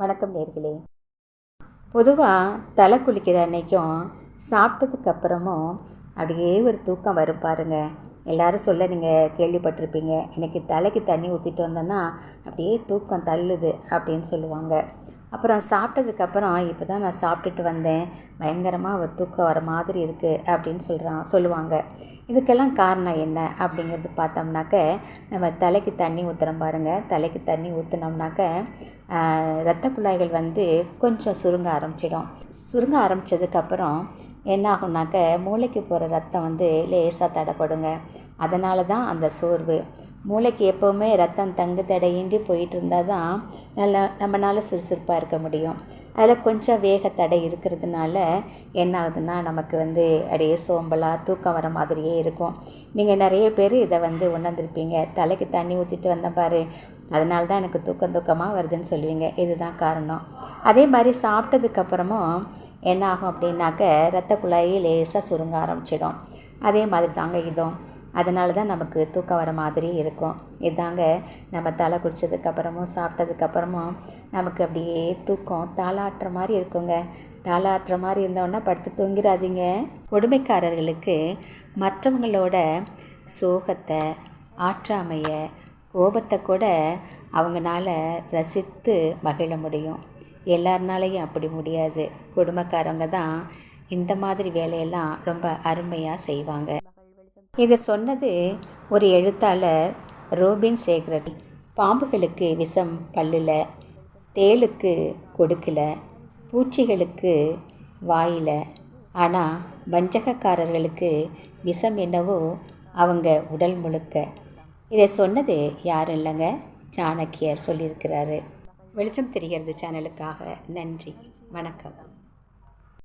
வணக்கம் நேர்களே. பொதுவாக தலை குளிக்கிற அன்னைக்கும் சாப்பிட்டதுக்கு அப்புறமும் அப்படியே ஒரு தூக்கம் வரும் பாருங்கள் எல்லோரும் சொல்ல நீங்கள் கேள்விப்பட்டிருப்பீங்க. இன்னைக்கு தலைக்கு தண்ணி ஊற்றிட்டு வந்தோன்னா அப்படியே தூக்கம் தள்ளுது அப்படின்னு சொல்லுவாங்க. அப்புறம் சாப்பிட்டதுக்கப்புறம் இப்போ தான் நான் சாப்பிட்டுட்டு வந்தேன். பயங்கரமாக ஒரு தூக்கம் வர மாதிரி இருக்குது அப்படின்னு சொல்கிறான் சொல்லுவாங்க. இதுக்கெல்லாம் காரணம் என்ன? அப்படிங்கிறது பார்த்தோம்னாக்க நம்ம தலைக்கு தண்ணி ஊற்றுறோம் பாருங்கள் தலைக்கு தண்ணி ஊற்றுனோம்னாக்க இரத்த குழாய்கள் வந்து கொஞ்சம் சுருங்க ஆரம்பிச்சிடும். சுருங்க ஆரம்பித்ததுக்கப்புறம் என்ன ஆகும்னாக்க மூளைக்கு போகிற ரத்தம் வந்து லேசாக தடைப்படுங்க. அதனால தான் அந்த சோர்வு. மூளைக்கு எப்போவுமே ரத்தம் தங்கு தடையின்றி போயிட்டு இருந்தால் தான் நல்லா நம்மளால் சுறுசுறுப்பாக இருக்க முடியும். அதில் கொஞ்சம் வேக தடை இருக்கிறதுனால என்ன ஆகுதுன்னா நமக்கு வந்து அப்படியே சோம்பலாக தூக்கம் வர மாதிரியே இருக்கும். நீங்கள் நிறைய பேர் இதை வந்து உணர்ந்திருப்பீங்க. தலைக்கு தண்ணி ஊற்றிட்டு வந்தேன் பாரு அதனால தான் எனக்கு தூக்கம் தூக்கமாக வருதுன்னு சொல்லுவீங்க. இதுதான் காரணம். அதே மாதிரி சாப்பிட்டதுக்கப்புறமும் என்ன ஆகும் அப்படின்னாக்க ரத்த குழாயை லேசாக சுருங்க ஆரம்பிச்சிடும். அதே மாதிரி தாங்க இதுவும். அதனால தான் நமக்கு தூக்கம் வர மாதிரி இருக்கும். இதாங்க நம்ம தலை குடித்ததுக்கப்புறமும் சாப்பிட்டதுக்கப்புறமும் நமக்கு அப்படியே தூக்கம் தாளாட்டுற மாதிரி இருக்குங்க. தாளாட்டுற மாதிரி இருந்தோன்னா படுத்து தூங்கிடாதீங்க கொடுமைக்காரர்களுக்கு மற்றவங்களோட சோகத்தை ஆற்றாமையை கோபத்தை கூட அவங்களால ரசித்து மகிழ முடியும். எல்லாருனாலையும் அப்படி முடியாது. குடும்பக்காரங்க தான் இந்த மாதிரி வேலையெல்லாம் ரொம்ப அருமையாக செய்வாங்க. இதை சொன்னது ஒரு எழுத்தாளர் ரோபின் சேகரடி பாம்புகளுக்கு விஷம் பல்லில் தேளுக்கு கொடுக்கல பூச்சிகளுக்கு வாயில். ஆனால் வஞ்சகக்காரர்களுக்கு விஷம் என்னவோ அவங்க உடல் முழுக்க. இதை சொன்னது யாரும் இல்லைங்க? சாணக்கியர் சொல்லியிருக்கிறாரு. வெளிச்சம் தெரிகிறது சேனலுக்காக நன்றி வணக்கம்.